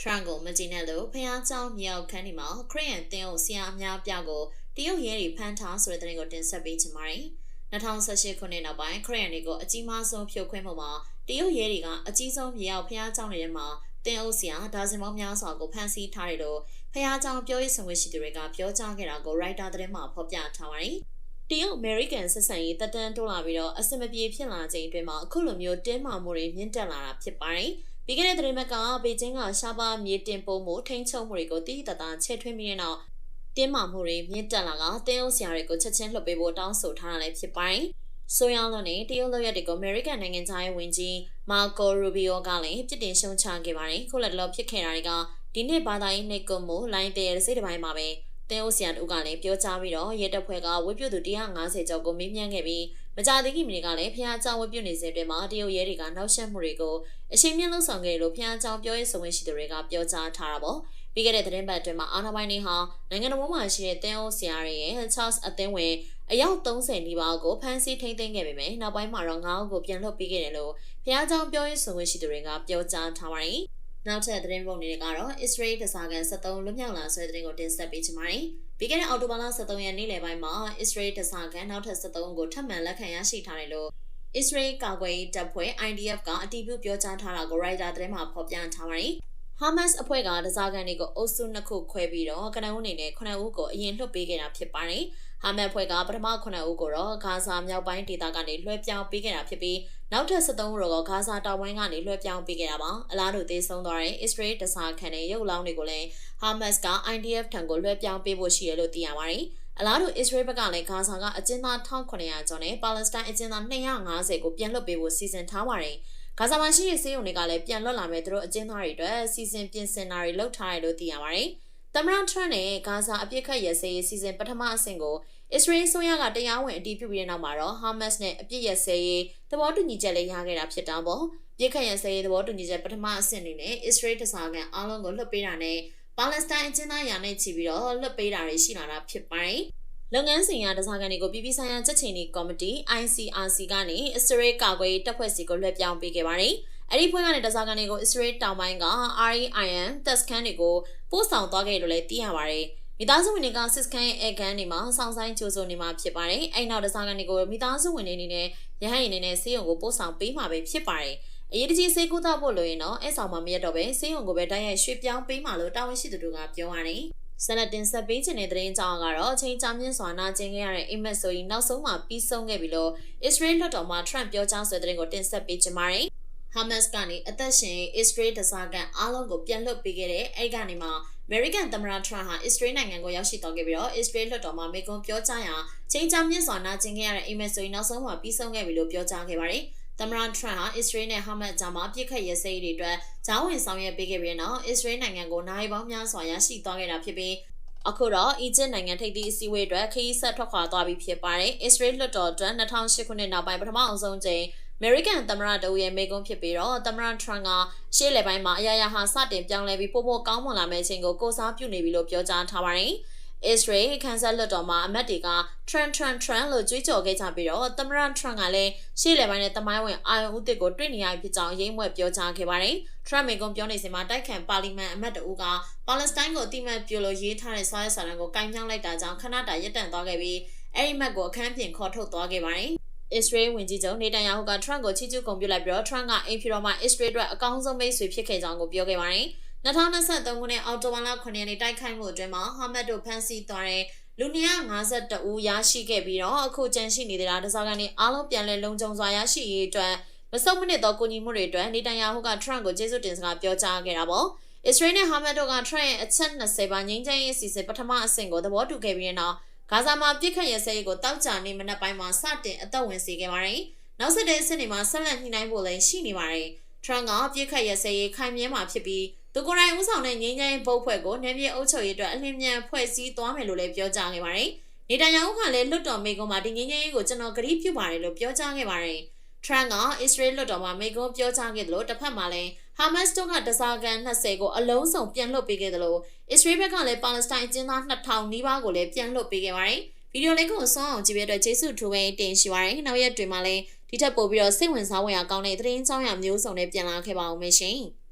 ထရန့်ကိုမကြည့်နဲ့လို့ဖျားเจ้าမြောက်ခန်းဒီမှာခရီးယန်တင်းအောင်ဆရာအများပြကိုတရုတ်ရဲတွေဖမ်းထားဆိုတဲ့သတင်းကိုတင်ဆက်ပေးချင်ပါတယ်2018ခုနှစ်နောက်ပိုင်းခရီးယန်တွေကိုအကြီးမားဆုံးဖြိုခွင်းမှုမှာတရုတ်ရဲတွေကအကြီးဆုံးမြောက်ဖျားเจ้าတွေထဲမှာတင်းအောင်ဆရာဒါဇင်ပေါင်းများစွာကိုဖမ်းဆီးထားတယ်လို့ဖျားเจ้าပြောရေးဆိုခွင့်ရှိသူတွေကပြောကြားခဲ့တာကို writer သတင်းမှာဖော်ပြထားပါတယ်တရုတ်အမေရိကန်ဆက်ဆံရေးတက်တန်းတိုးလာပြီးတော့အစမပြေဖြစ်လာချိန်အတွင်းမှာအခုလိုမျိုးတင်းမာမှုတွေမြင့်တက်လာတာဖြစ်ပါတယ်။ ပြီးခဲ့တဲ့သတင်းပတ်ကဘေကျင်းကရှားပါမြေတင်ပို့မှုထိန်းချုပ်မှုတွေကိုတိတိတသားချဲ့ထွင်းပြီးတဲ့နောက်တင်းမာမှုတွေမြင့်တက်လာကတင်းအုပ်ဆရာတွေကိုချက်ချင်းလှုပ်ပေးဖို့တောင်းဆိုထားတာလည်းဖြစ်ပါတယ်။ဆိုရောင်းလို့နေတရုတ်လောက်ရတဲ့ကိုအမေရိကန်နိုင်ငံသားရဲ့ဝင်ကြီးမာကိုရူဘီယိုကလည်းပြစ်တင်ရှုံချခဲ့ပါတယ်။ခုလက်တလောဖြစ်ခဲ့တာတွေကဒီနေ့ဘာသာရေးနှိတ်ကွမှုလိုင်းတဲ့စိတ်တစ်ပိုင်းမှာပဲ တင်းအိုဆီယန်တို့ကလည်းပြောကြားပြီးတော့ရဲတပ်ဖွဲ့ကဝေပြုတ်သူ150ကျော်ကိုမေးမြန်းခဲ့ပြီးမကြသေးခင်မိနစ်ကလည်းဖျားအကြောင်းဝေပြုတ်နေစဉ်တွင်မှာတရုတ်ရဲတွေကနောက်ဆက်မှုတွေကိုအချိန်မြင့်လှုပ်ဆောင်ခဲ့လို့ဖျားအကြောင်းပြောရေးဆိုဝင်ရှိသူတွေကပြောကြားထားတာပေါ့ပြီးခဲ့တဲ့သတင်းပတ်အတွင်းမှာအာနာပိုင်းနေဟာနိုင်ငံတော်မှာရှိတဲ့တင်းအိုဆီယာရဲ့ Charles အသင်းဝင်အယောက်30နီးပါးကိုဖမ်းဆီးထိန်းသိမ်းခဲ့ပေမဲ့နောက်ပိုင်းမှာတော့9ဦးကိုပြန်လွှတ်ပေးခဲ့တယ်လို့ဖျားအကြောင်းပြောရေးဆိုဝင်ရှိသူတွေကပြောကြားထားပါတယ် နောက်ထပ်သတင်းပုံတွေကတော့ Israel တစားကန်73လွတ်မြောက်လာဆိုတဲ့သတင်းကိုတင်ဆက်ပေးချင်ပါတယ်။ပြီးခဲ့တဲ့အောက်တိုဘာလ23ရက်နေ့လယ်ပိုင်းမှာ Israel တစားကန်နောက်ထပ်73ကိုထပ်မံလက်ခံရရှိထားတယ်လို့ Israel ကာကွယ်ရေးတပ်ဖွဲ့ IDF ကအတည်ပြုပြောကြားထားတာကို Reuters သတင်းမှာဖော်ပြထားပါတယ်။ Hamas အဖွဲ့ကတစားကန်တွေကိုအုပ်စုနှစ်ခုခွဲပြီးတော့ကနဦးအနေနဲ့9ဦးကိုအရင်လွှတ်ပေးခဲ့တာဖြစ်ပါတယ်။ဟာမတ်ဖွဲ့ကပထမ9ဦးကိုတော့ဂါဇာမြောက်ပိုင်းဒေသကနေလွှဲပြောင်းပေးခဲ့တာဖြစ်ပြီး နောက်ထပ်73ဦးတော့ဂါဇာတောင်ပိုင်းကနေလွှဲပြောင်းပေးခဲ့တာပါအလားတူသေဆုံးသွားတဲ့ Israel တစားခံတဲ့ရုပ်လောင်းတွေကိုလည်း Hamas က IDF ထံကိုလွှဲပြောင်းပေးဖို့ရှိတယ်လို့သိရပါတယ်အလားတူ Israel ဘက်ကလည်းဂါဇာကအကျဉ်းသား1900ကျော်နဲ့ပါလက်စတိုင်းအကျဉ်းသား250ကိုပြန်လွှတ်ပေးဖို့စီစဉ်ထားပါတယ်ဂါဇာမှာရှိတဲ့စေယုံတွေကလည်းပြန်လွတ်လာမယ်သူတို့အကျဉ်းသားတွေအတွက်စီစဉ်ပြင်ဆင်တာတွေလုပ်ထားတယ်လို့သိရပါတယ်။ သမ္မတထရန့်နဲ့ဂါဇာအပြစ်ခတ်ရစရေးစီစဉ်ပထမအဆင့်ကိုအစ္စရေးဆိုရကတရားဝင်အတည်ပြုပြီးတဲ့နောက်မှာတော့ဟာမတ်စ်နဲ့အပြစ်ရစရေးသဘောတူညီချက်လေးရခဲ့တာဖြစ်တာပေါ့ပြစ်ခတ်ရစရေးသဘောတူညီချက်ပထမအဆင့်အနေနဲ့အစ္စရေးတစားကန်အားလုံးကိုလွှတ်ပေးတာနဲ့ပါလက်စတိုင်းအချင်းသားယာနဲ့ချီပြီးတော့လွှတ်ပေးတာတွေရှိလာတာဖြစ်ပါတယ်လုပ်ငန်းစဉ်ရတစားကန်တွေကိုပြည်ပဆိုင်ရာချက်ချင်းဒီကော်မတီ ICRC ကနေအစ္စရေးကာကွယ်တပ်ဖွဲ့စီကိုလွှဲပြောင်းပေးခဲ့ပါတယ်။ အဲ့ဒီဖွဲ့ကနေတစားကန်တွေကိုအစ္စရေးတောင်ပိုင်းက REIN တပ်စခန်းတွေကိုပို့ဆောင်သွားခဲ့လို့လည်းသိရပါတယ်။မိသားစုဝင်တွေကစစ်စခန်းရဲ့အဲကန်တွေမှာစောင့်ဆိုင်ကြိုးစုံနေမှာဖြစ်ပါတယ်။အဲ့နောက်တစားကန်တွေကိုမိသားစုဝင်တွေအနေနဲ့ရဟန်းရင်နဲ့ဆေးရုံကိုပို့ဆောင်ပေးမှာပဲဖြစ်ပါတယ်။အရေးတကြီးဆေးကုသဖို့လိုရင်တော့အဲဆောင်မှာမရတော့ပဲဆေးရုံကိုပဲတိုက်ရိုက်ရွှေ့ပြောင်းပေးမှာလို့တာဝန်ရှိသူတို့ကပြောပါတယ်။ဆနတင်ဆက်ပေးခြင်းတဲ့သတင်းကြောင်းကတော့အချိန်ကြာမြင့်စွာနာကျင်ခဲ့ရတဲ့အိမ်မက်ဆိုရင်နောက်ဆုံးမှပြီးဆုံးခဲ့ပြီလို့အစ္စရေးလွှတ်တော်မှထရန့်ပြောကြားဆွဲတဲ့သတင်းကိုတင်ဆက်ပေးကြပါ မယ်။ Hamas ကနေအသက်ရှင် Israel တစားကန်အားလုံးကိုပြန်လွှတ်ပေးခဲ့တဲ့အဲ့ကနေမှ American သမ္မတ Trump ဟာ Israel နိုင်ငံကိုရောက်ရှိသွားခဲ့ပြီးတော့ Israel လွှတ်တော်မှာမိကွန်းပြောကြားရာချိန်ချမြင့်စွာနာကျင်ခဲ့ရတဲ့အိမ်မက်ဆိုရင်နောက်ဆုံးမှပြီးဆုံးခဲ့ပြီလို့ပြောကြားခဲ့ပါတယ်။သမ္မတ Trump ဟာ Israel နဲ့ Hamas ကြားမှာပြစ်ခတ်ရစဲတွေအတွက်ဂျောင်းဝင်ဆောင်ရွက်ပေးခဲ့ပြီးနောက် Israel နိုင်ငံကိုနိုင်ပေါင်းများစွာရရှိသွားခဲ့တာဖြစ်ပြီးအခုတော့အီဂျစ်နိုင်ငံထိပ်သီးအစည်းအဝေးအတွက်ခရီးဆက်ထွက်ခွာသွားပြီဖြစ်ပါတယ်။ Israel လွှတ်တော်အတွက်2008ခုနှစ်နောက်ပိုင်းပထမအဆုံးချိန် အမေရိကန်သမ္မတတဦးရဲ့မိကုံးဖြစ်ပြီးတော့သမ္မတထရန့်ကရှေ့လေပိုင်းမှာအရာရာဟာစတင်ပြောင်းလဲပြီးပိုမိုကောင်းမွန်လာမယ့်အချိန်ကိုကိုစားပြုနေပြီလို့ပြောကြားထားပါတယ်။ Israel ခန်းစားလွတ်တော်မှာအမတ်တွေက Trump Trump Trump လို့ကြွေးကြော်ခဲ့ကြပြီးတော့သမ္မတ Trump ကလည်းရှေ့လေပိုင်းနဲ့တမိုင်းဝင်အာယုံဥတစ်ကိုတွေ့နေရဖြစ်ကြောင်းရိမ့်မွက်ပြောကြားခဲ့ပါတယ်။ Trump မိကုံးပြောနေစဉ်မှာတိုက်ခတ်ပါလီမန်အမတ်တဦးကပါလက်စတိုင်းကိုအတိမတ်ပြုလို့ရေးထားတဲ့စာရွက်စာတမ်းကိုကင်ပြောင်းလိုက်တာကြောင့်ခဏတာရပ်တန့်သွားခဲ့ပြီးအဲ့ဒီမတ်ကိုအခန်းပြင်ခေါ်ထုတ်သွားခဲ့ပါတယ်။ အစ္စရေးဝန်ကြီးချုပ်နေတန်ယာဟုကထရန့်ကိုချီးကျူးဂုဏ်ပြုလိုက်ပြီးတော့ထရန့်ကအိမ်ဖြူတော်မှာအစ္စရေးအတွက်အကောင်းဆုံးမိတ်ဆွေဖြစ်ခဲ့ကြောင်းကိုပြောခဲ့ပါတယ်။2023ခုနှစ်အောက်တိုဘာလ9ရက်နေ့တိုက်ခိုက်မှုအတွင်းမှာဟာမတ်တို့ဖမ်းဆီးသွားတဲ့လူ252ဦးရရှိခဲ့ပြီးတော့အခုကြန့်ရှိနေတဲ့တစားကနေအားလုံးပြန်လည်လုံခြုံစွာရရှိရေးအတွက်မစုံမနစ်သောကူညီမှုတွေအတွက်နေတန်ယာဟုကထရန့်ကိုကျေးဇူးတင်စကားပြောကြားခဲ့တာပေါ့။အစ္စရေးနဲ့ဟာမတ်တို့ကထရန့်ရဲ့အချက်20ပါငြိမ်းချမ်းရေးအစီအစဉ်ပထမအဆင့်ကိုသဘောတူခဲ့ပြီးတဲ့နောက် ဂါဇာမှာပြစ်ခတ်ရစဲရေးကိုတောက်ကြနေမနက်ပိုင်းမှာစတင်အသက်ဝင်စေခဲ့ပါတယ်။နောက်ဆက်တဲ့အဆင့်တွေမှာဆက်လက်ညှိနှိုင်းဖို့လည်းရှိနေပါတယ်။ Trump ကပြစ်ခတ်ရစဲရေးခိုင်မြဲမှာဖြစ်ပြီးသူကိုယ်တိုင်ဦးဆောင်တဲ့ငြိမ်းချမ်းရေးဘုတ်ဖွဲ့ကိုနယ်မြေအုပ်ချုပ်ရေးအတွက်အလင်းမြန်ဖွဲ့စည်းသွားမယ်လို့လည်းပြောကြားခဲ့ပါတယ်။နေတန်ယာဟုကလည်းလွတ်တော်မိကုံမှာဒီငြိမ်းချမ်းရေးကိုကျွန်တော်ကတိပြုပါတယ်လို့ပြောကြားခဲ့ပါတယ်။ Trump ကအစ္စရေးလွတ်တော်မှာမိကုံပြောကြားခဲ့တယ်လို့တစ်ဖက်မှာလည်း Hamas တို့ကတစားကန်20ကိုအလုံးစုံပြန်လွှတ်ပေးခဲ့တယ်လို့အစ္စရေးဘက်ကလည်းပါလက်စတိုင်းအကျဉ်းသား2000နီးပါးကိုလည်းပြန်လွှတ်ပေးခဲ့ပါတယ်။ဗီဒီယိုလေးကိုစောအောင်ကြည့်ပြတဲ့ကျေးဇူးထူးပဲတင်ရှိပါရယ်နောက်ရက်တွေမှာလည်းဒီထက်ပိုပြီးတော့စိတ်ဝင်စားဖွယ်ရာကောင်းတဲ့သတင်းကြောင်းရမျိုးစုံနဲ့ပြန်လာခဲ့ပါဦးမယ်ရှင်။